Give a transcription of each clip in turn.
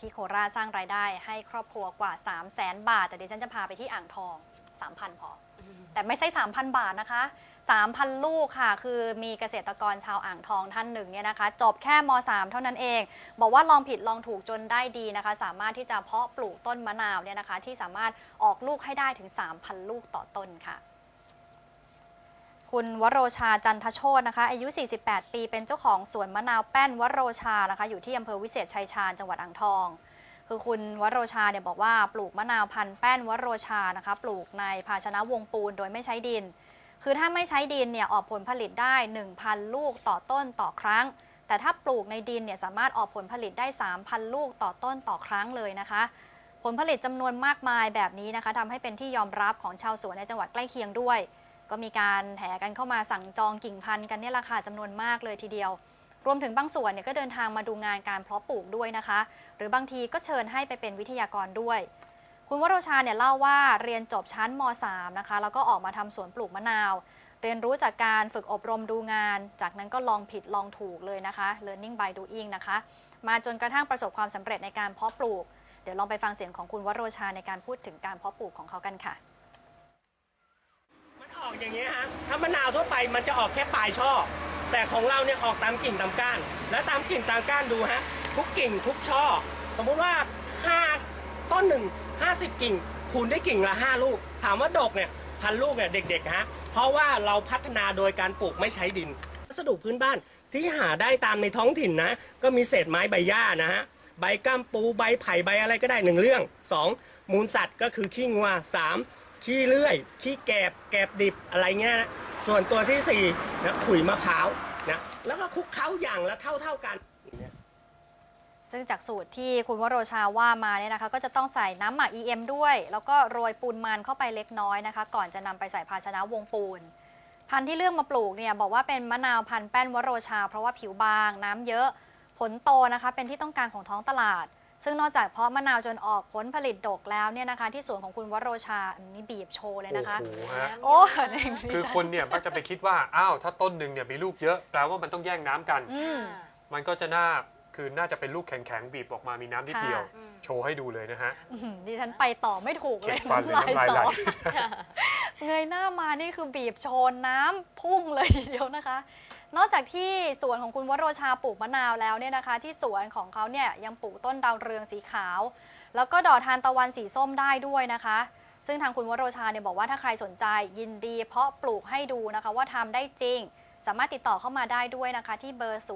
ที่โคราชสร้างรายได้ให้ครอบครัวกว่า 3 0 0แสนบาท แต่เดี๋ยวฉันจะพาไปที่อ่างทอง 3,000 พอ แต่ไม่ใช่ 3,000 บาทนะคะ 3,000 ลูกค่ะ คือมีเกษตรกรชาวอ่างทองท่านหนึ่งเนี่ยนะคะ จบแค่ม .3 เท่านั้นเอง บอกว่าลองผิดลองถูกจนได้ดีนะคะ สามารถที่จะเพาะปลูกต้นมะนาวเนี่ยนะคะ ที่สามารถออกลูกให้ได้ถึง 3,000 ลูกต่อต้นค่ะ คุณวโรชาจันทโชตนะคะ อายุ 48 ปี เป็นเจ้าของสวนมะนาวแป้นวโรชานะคะ อยู่ที่อำเภอวิเศษชัยชาญจังหวัดอ่างทอง คือคุณวโรชาเนี่ยบอกว่าปลูกมะนาวพันธุ์แป้นวโรชานะคะ ปลูกในภาชนะวงปูนโดยไม่ใช้ดิน คือถ้าไม่ใช้ดินเนี่ยออกผลผลิตได้ 1,000 ลูกต่อต้นต่อครั้ง แต่ถ้าปลูกในดินเนี่ยสามารถออกผลผลิตได้ 3,000 ลูกต่อต้นต่อครั้งเลยนะคะ ผลผลิตจำนวนมากมายแบบนี้นะคะทำให้เป็นที่ยอมรับของชาวสวนในจังหวัดใกล้เคียงด้วย ก็มีการแห่กันเข้ามาสั่งจองกิ่งพันธุ์กันเนี่ยราคาจำนวนมากเลยทีเดียว รวมถึงบางส่วนเนี่ยก็เดินทางมาดูงานการเพาะปลูกด้วยนะคะ หรือบางทีก็เชิญให้ไปเป็นวิทยากรด้วย คุณวโรชาเนี่ยเล่าว่าเรียนจบชั้นม .3 นะคะแล้วก็ออกมาทำสวนปลูกมะนาว เรียนรู้จากการฝึกอบรมดูงาน จากนั้นก็ลองผิดลองถูกเลยนะคะ learning by doing นะคะ มาจนกระทั่งประสบความสำเร็จในการเพาะปลูก เดี๋ยวลองไปฟังเสียงของคุณวโรชาในการพูดถึงการเพาะปลูกของเขากันค่ะ ออกอย่างนี้ยฮะถ้ามะนาวทั่วไปมันจะออกแค่ปลายช่อ แต่ของเราเนี่ยออกตามกิ่งตามก้าน และตามกิ่งตามก้านดูฮะทุกกิ่งทุกช่อ สมมุติว่า 5 ต้นหนึ่ง50 กิ่ง คูณได้กิ่งละ 5 ลูก ถามว่าดกเนี่ยพันลูกเนี่ยเด็กๆฮะเพราะว่าเราพัฒนาโดยการปลูกไม่ใช้ดินวัสดุพื้นบ้านที่หาได้ตามในท้องถิ่นนะ ก็มีเศษไม้ใบหญ้านะฮะใบก้ามปูใบไผ่ใบอะไรก็ได้หนึ่งเรื่องสองมูลสัตว์ก็คือขี้งัวสาม ขี้เลื่อย ขี้แกบแกบดิบอะไรเงี้ยนะส่วนตัวที่สี่นะขุยมะพร้าวนะแล้วก็คลุกเคล้าอย่างละเท่าเท่ากัน ซึ่งจากสูตรที่คุณวโรชาว่ามาเนี่ยนะคะ ก็จะต้องใส่น้ำหมัก EM ด้วย แล้วก็โรยปูนมันเข้าไปเล็กน้อยนะคะ ก่อนจะนำไปใส่ภาชนะวงปูน พันธุ์ที่เลือกมาปลูกเนี่ยบอกว่าเป็นมะนาวพันธุ์แป้นวโรชา เพราะว่าผิวบาง น้ำเยอะ ผลโตนะคะ เป็นที่ต้องการของท้องตลาด ซึ่งนอกจากเพาะมะนาวจนออกผลผลิตดกแล้วเนี่ยนะคะ ที่สวนของคุณวโรชาอันนี้บีบโชว์เลยนะคะ โอ้โหฮะ โอ้นี่คือคนเนี่ยมักจะไปคิดว่า อ้าวถ้าต้นหนึ่งเนี่ยมีลูกเยอะแปลว่ามันต้องแย่งน้ำกัน อืม มันก็จะน่าคือน่าจะเป็นลูกแข็งๆบีบออกมามีน้ำนิดเดียว ค่ะโชว์ให้ดูเลยนะฮะอื้อหือดิฉันไปต่อไม่ถูกเลยเข็ดฟันเลยน้ำลายไหล สอ เงยหน้ามานี่คือบีบโชนน้ำพุ่งเลยทีเดียวนะคะ นอกจากที่สวนของคุณวโรชาปลูกมะนาวแล้วเนี่ยนะคะ ที่สวนของเขาเนี่ยยังปลูกต้นดาวเรืองสีขาว แล้วก็ดอกทานตะวันสีส้มได้ด้วยนะคะ ซึ่งทางคุณวโรชาเนี่ยบอกว่าถ้าใครสนใจยินดีเพาะปลูกให้ดูนะคะว่าทำได้จริง สามารถติดต่อเข้ามาได้ด้วยนะคะ ที่เบอร์ 086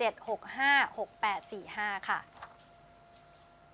765 6845 ค่ะ